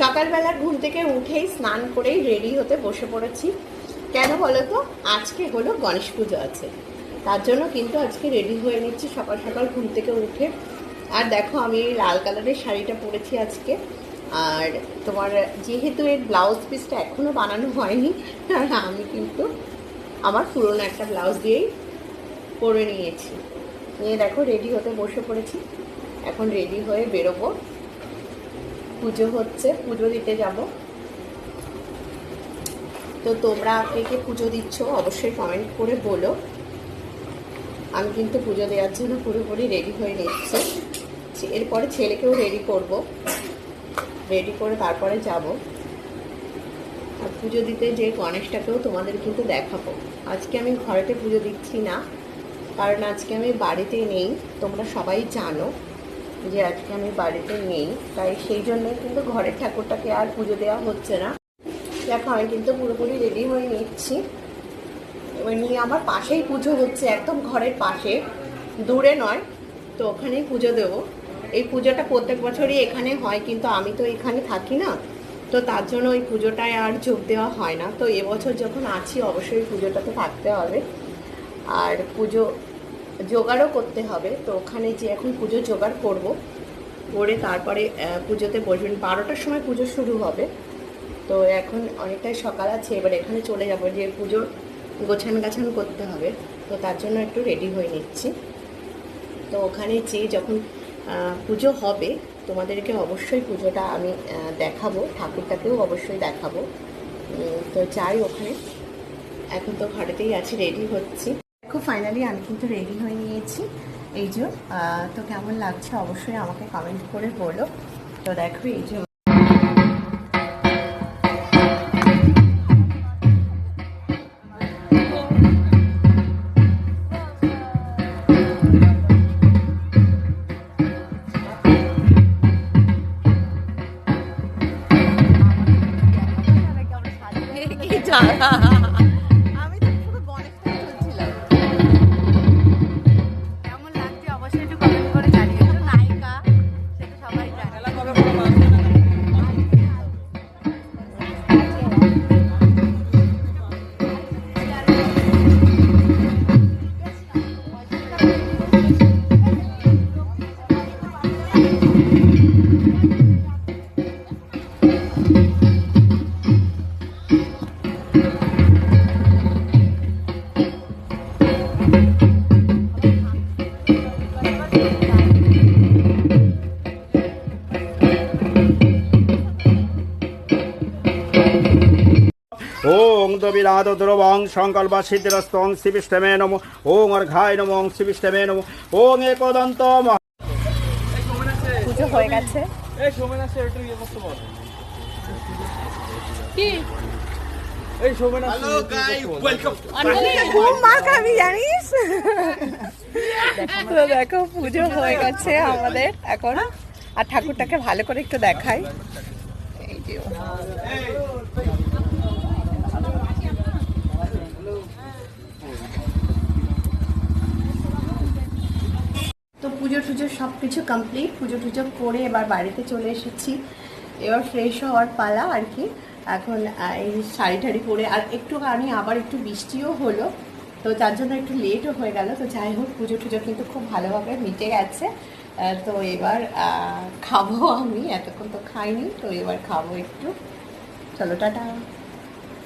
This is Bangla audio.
সকালবেলা ঘুম থেকে উঠেই স্নান করেই রেডি হতে বসে পড়েছি। কেন বলো তো? আজকে হলো গণেশ পুজো আছে। তার জন্য কিন্তু আজকে রেডি হয়ে নিচ্ছি সকাল সকাল ঘুম থেকে উঠে। আর দেখো, আমি লাল কালারের শাড়িটা পরেছি আজকে। আর তোমার যেহেতু এর ব্লাউজ পিসটা এখনও বানানো হয়নি আমি কিন্তু আমার পুরনো একটা ব্লাউজ দিয়েই পরে নিয়েছি। নিয়ে দেখো, রেডি হতে বসে পড়েছি। এখন রেডি হয়ে বেরোবো। পুজো হচ্ছে, পুজো দিতে যাব। তো তোমরা কে কে পুজো দিচ্ছ অবশ্যই কমেন্ট করে বলো। আমি কিন্তু পুজো দেওয়ার জন্য পুরোপুরি রেডি হয়ে নিচ্ছি। এরপরে ছেলেকেও রেডি করব। রেডি করে তারপরে যাব। আর পুজো দিতে যে গণেশটাকেও তোমাদের কিন্তু দেখাবো। আজকে আমি ঘরেতে পুজো দিচ্ছি না, কারণ আজকে আমি বাড়িতে নেই, তোমরা সবাই জানো। যে আজকে আমি বাড়িতে নেই, তাই সেই জন্যই কিন্তু ঘরের ঠাকুরটাকে আর পুজো দেওয়া হচ্ছে না। দেখো, আমি কিন্তু পুরোপুরি রেডি হয়ে নিচ্ছি। এবার নিয়ে আমার পাশেই পুজো হচ্ছে, একদম ঘরের পাশে। দূরে নয়, তো ওখানেই পুজো দেবো। এই পুজোটা প্রত্যেক বছরই এখানে হয়, কিন্তু আমি তো এখানে থাকি না। তো তার জন্য ওই পুজোটায় আর যোগ দেওয়া হয় না। তো এবছর যখন আছি, অবশ্যই পুজোটাতে থাকতে হবে। আর পুজো জোগাড়ও করতে হবে। তো ওখানে যে এখন পুজো জোগাড় করব। করে তারপরে পুজোতে বসবেন। বারোটার সময় পুজো শুরু হবে। তো এখন অনেকটাই সকাল আছে। এবার এখানে চলে যাব যে পুজোর গোছান গাছান করতে হবে। তো তার জন্য একটু রেডি হয়ে নিচ্ছি। তো ওখানে যে যখন পুজো হবে, তোমাদেরকে অবশ্যই পুজোটা আমি দেখাবো। ঠাকুরটাকেও অবশ্যই দেখাবো। তো যাই ওখানে। এখন তো ঘরেতেই আছি রেডি হচ্ছি। দেখো ফাইনালি আমি কিন্তু রেডি হয়ে নিয়েছি। এই যে তো কেমন লাগছে অবশ্যই আমাকে কমেন্ট করে বলো। তো দেখো, এই যে আমি ওং দবিলাদ ধ্রুবং সংকল্প সিদ্ধিরস্তং শিবিষ্টমে নম। ওং অর্ঘায় নম ওং শিবিষ্টমে নম। ওং একদন্ত পুজো হয়ে গেছে। এই সোমেন ইয়ে করতে বল। এই সোমেন আসছে ঘুম মা খাবি জানিস? তো দেখো পুজো হয়ে গেছে আমাদের এখন। আর ঠাকুরটাকে ভালো করে একটু দেখাই। এই যে ও। তো পুজো টুজো সব কিছু কমপ্লিট পুজো টুজো করে এবার বাড়িতে চলে এসেছি। এবার ফ্রেশ হওয়ার পালা আর কি। এখন এই শাড়ি টাড়ি পরে আর একটু আমি আবার একটু বৃষ্টিও হলো, তো যার জন্য একটু লেটও হয়ে গেল। তো যাই হোক, পুজো টুজো কিন্তু খুব ভালোভাবে মিটে গেছে। তো এবার খাব আমি। এতক্ষণ তো খাইনি, তো এবার খাব একটু। চলো, টাটা।